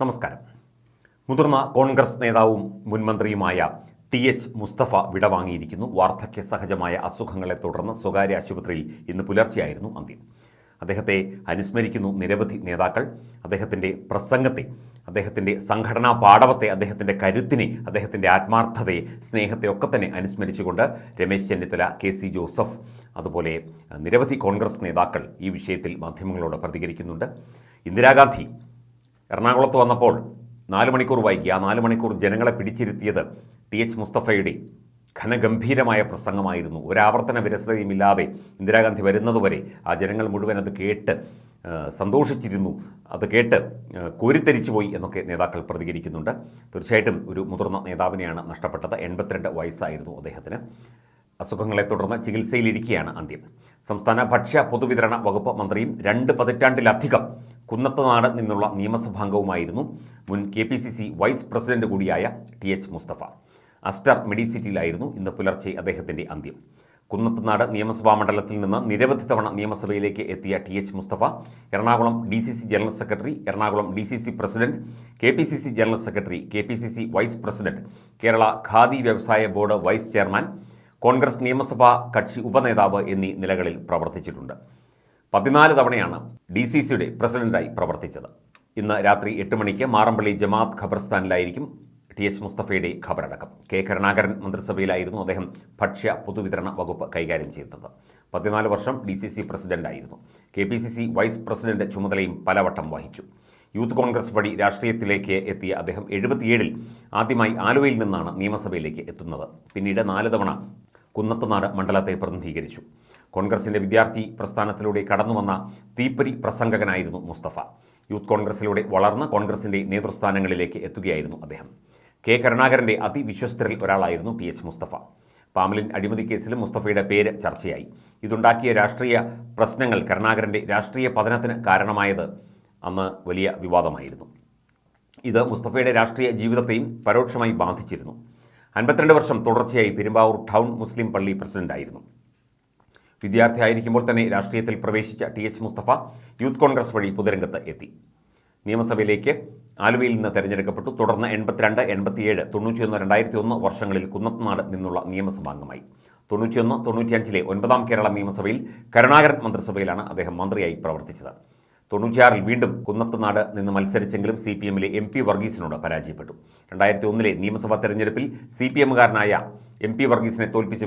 നമസ്കാരം. മുതിർന്ന കോൺഗ്രസ് നേതാവും മുൻമന്ത്രിയുമായ ടി എച്ച് മുസ്തഫ വിടവാങ്ങിയിരിക്കുന്നു. വാർദ്ധക്യ സഹജമായ അസുഖങ്ങളെ തുടർന്ന് സ്വകാര്യ ആശുപത്രിയിൽ ഇന്ന് പുലർച്ചെയായിരുന്നു അന്ത്യം. അദ്ദേഹത്തെ അനുസ്മരിക്കുന്നു നിരവധി നേതാക്കൾ. അദ്ദേഹത്തിന്റെ പ്രസംഗത്തെ അദ്ദേഹത്തിന്റെ സംഘടനാ പാടവത്തെ അദ്ദേഹത്തിന്റെ കരുത്തിനെ അദ്ദേഹത്തിന്റെ ആത്മാർത്ഥതയെ സ്നേഹത്തെ ഒക്കെ തന്നെ അനുസ്മരിച്ചുകൊണ്ട് രമേശ് ചെന്നിത്തല കെ സി ജോസഫ് അതുപോലെ നിരവധി കോൺഗ്രസ് നേതാക്കൾ ഈ വിഷയത്തിൽ മാധ്യമങ്ങളോട് പ്രതികരിക്കുന്നുണ്ട്. ഇന്ദിരാഗാന്ധി എറണാകുളത്ത് വന്നപ്പോൾ നാല് മണിക്കൂർ വൈകി ആ നാല് മണിക്കൂർ ജനങ്ങളെ പിടിച്ചിരുത്തിയത് ടി എച്ച് മുസ്തഫയുടെ ഘനഗംഭീരമായ പ്രസംഗമായിരുന്നു. ഒരാവർത്തന വിരസതയുമില്ലാതെ ഇന്ദിരാഗാന്ധി വരുന്നതുവരെ ആ ജനങ്ങൾ മുഴുവൻ അത് കേട്ട് സന്തോഷിച്ചിരുന്നു. അത് കേട്ട് കോരിത്തരിച്ചു പോയി എന്നൊക്കെ നേതാക്കൾ പ്രതികരിക്കുന്നുണ്ട്. തീർച്ചയായിട്ടും ഒരു മുതിർന്ന നേതാവിനെയാണ് നഷ്ടപ്പെട്ടത്. എൺപത്തിരണ്ട് വയസ്സായിരുന്നു അദ്ദേഹത്തിന്. അസുഖങ്ങളെ തുടർന്ന് ചികിത്സയിലിരിക്കുകയാണ് അന്ത്യം. സംസ്ഥാന ഭക്ഷ്യ പൊതുവിതരണ വകുപ്പ് മന്ത്രിയും രണ്ട് പതിറ്റാണ്ടിലധികം കുന്നത്തനാട് നിന്നുള്ള നിയമസഭാംഗവുമായിരുന്നു മുൻ K P C C vice president കൂടിയായ ടി എച്ച് മുസ്തഫ. അസ്റ്റർ മെഡിസിറ്റിയിലായിരുന്നു ഇന്ന് പുലർച്ചെ അദ്ദേഹത്തിന്റെ അന്ത്യം. കുന്നത്തനാട് നിയമസഭാ മണ്ഡലത്തിൽ നിന്ന് നിരവധി തവണ നിയമസഭയിലേക്ക് എത്തിയ T H Mustafa Ernakulam D C C general secretary Ernakulam D C C president K P C C general secretary K P C C vice president Kerala Khadi വ്യവസായ ബോർഡ് വൈസ് ചെയർമാൻ കോൺഗ്രസ് നിയമസഭാ കക്ഷി ഉപനേതാവ് എന്നീ നിലകളിൽ പ്രവർത്തിച്ചിട്ടുണ്ട്. പതിനാല് തവണയാണ് D C സിയുടെ പ്രസിഡന്റായി പ്രവർത്തിച്ചത്. ഇന്ന് രാത്രി എട്ട് മണിക്ക് മാറമ്പള്ളി ജമാഅത്ത് ഖബർസ്ഥാനിലായിരിക്കും ടി എച്ച് മുസ്തഫയുടെ ഖബറടക്കം. കെ കരുണാകരൻ മന്ത്രിസഭയിലായിരുന്നു അദ്ദേഹം ഭക്ഷ്യ പൊതുവിതരണ വകുപ്പ് കൈകാര്യം ചെയ്തത്. പതിനാല് വർഷം D C C പ്രസിഡന്റായിരുന്നു. K P C C vice president ചുമതലയും പലവട്ടം വഹിച്ചു. യൂത്ത് കോൺഗ്രസ് വഴി രാഷ്ട്രീയത്തിലേക്ക് എത്തിയ അദ്ദേഹം എഴുപത്തിയേഴിൽ ആദ്യമായി ആലുവയിൽ നിന്നാണ് നിയമസഭയിലേക്ക് എത്തുന്നത്. പിന്നീട് നാല് തവണ കുന്നത്തുനാട് മണ്ഡലത്തെ പ്രതിനിധീകരിച്ചു. കോൺഗ്രസിന്റെ വിദ്യാർത്ഥി പ്രസ്ഥാനത്തിലൂടെ കടന്നുവന്ന തീപ്പരി പ്രസംഗകനായിരുന്നു മുസ്തഫ. യൂത്ത് കോൺഗ്രസിലൂടെ വളർന്ന് കോൺഗ്രസിന്റെ നേതൃസ്ഥാനങ്ങളിലേക്ക് എത്തുകയായിരുന്നു അദ്ദേഹം. കെ കരുണാകരന്റെ അതിവിശ്വസ്തരിൽ ഒരാളായിരുന്നു ടി എച്ച് മുസ്തഫ. പാമലിൻ അഴിമതി കേസിലും മുസ്തഫയുടെ പേര് ചർച്ചയായി. ഇതുണ്ടാക്കിയ രാഷ്ട്രീയ പ്രശ്നങ്ങൾ കരുണാകരന്റെ രാഷ്ട്രീയ പതനത്തിന് കാരണമായത് അന്ന് വലിയ വിവാദമായിരുന്നു. ഇത് മുസ്തഫയുടെ രാഷ്ട്രീയ ജീവിതത്തെയും പരോക്ഷമായി ബാധിച്ചിരുന്നു. അൻപത്തിരണ്ട് വർഷം തുടർച്ചയായി പെരുമ്പാവൂർ ടൗൺ മുസ്ലിം പള്ളി പ്രസിഡന്റായിരുന്നു. വിദ്യാർത്ഥിയായിരിക്കുമ്പോൾ തന്നെ രാഷ്ട്രീയത്തിൽ പ്രവേശിച്ച T H Mustafa Youth Congress വഴി പൊതുരംഗത്ത് എത്തി. നിയമസഭയിലേക്ക് ആലുവയിൽ നിന്ന് തെരഞ്ഞെടുക്കപ്പെട്ടു. തുടർന്ന് എൺപത്തിരണ്ട് എൺപത്തിയേഴ് തൊണ്ണൂറ്റിയൊന്ന് രണ്ടായിരത്തി ഒന്ന് വർഷങ്ങളിൽ കുന്നത്തനാട് നിന്നുള്ള നിയമസഭാംഗമായി തൊണ്ണൂറ്റിയൊന്ന് തൊണ്ണൂറ്റിയഞ്ചിലെ ഒൻപതാം കേരള നിയമസഭയിൽ കരുണാകരൻ മന്ത്രിസഭയിലാണ് അദ്ദേഹം മന്ത്രിയായി പ്രവർത്തിച്ചത്. തൊണ്ണൂറ്റിയാറിൽ വീണ്ടും കുന്നത്തനാട് നിന്ന് മത്സരിച്ചെങ്കിലും സി പി എമ്മിലെ എം പി വർഗീസിനോട് പരാജയപ്പെട്ടു. രണ്ടായിരത്തി ഒന്നിലെ നിയമസഭാ തെരഞ്ഞെടുപ്പിൽ സി പി എമ്മുകാരനായ എം പി വർഗീസിനെ തോൽപ്പിച്ച്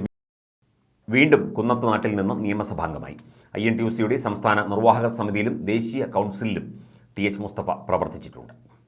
വീണ്ടും കുന്നത്ത് നിന്നും നിന്ന് നിയമസഭാംഗമായി. ഐ എൻ ടി യു സിയുടെ സംസ്ഥാന നിർവാഹക സമിതിയിലും ദേശീയ കൗൺസിലിലും ടി എച്ച് മുസ്തഫ പ്രവർത്തിച്ചിട്ടുണ്ട്.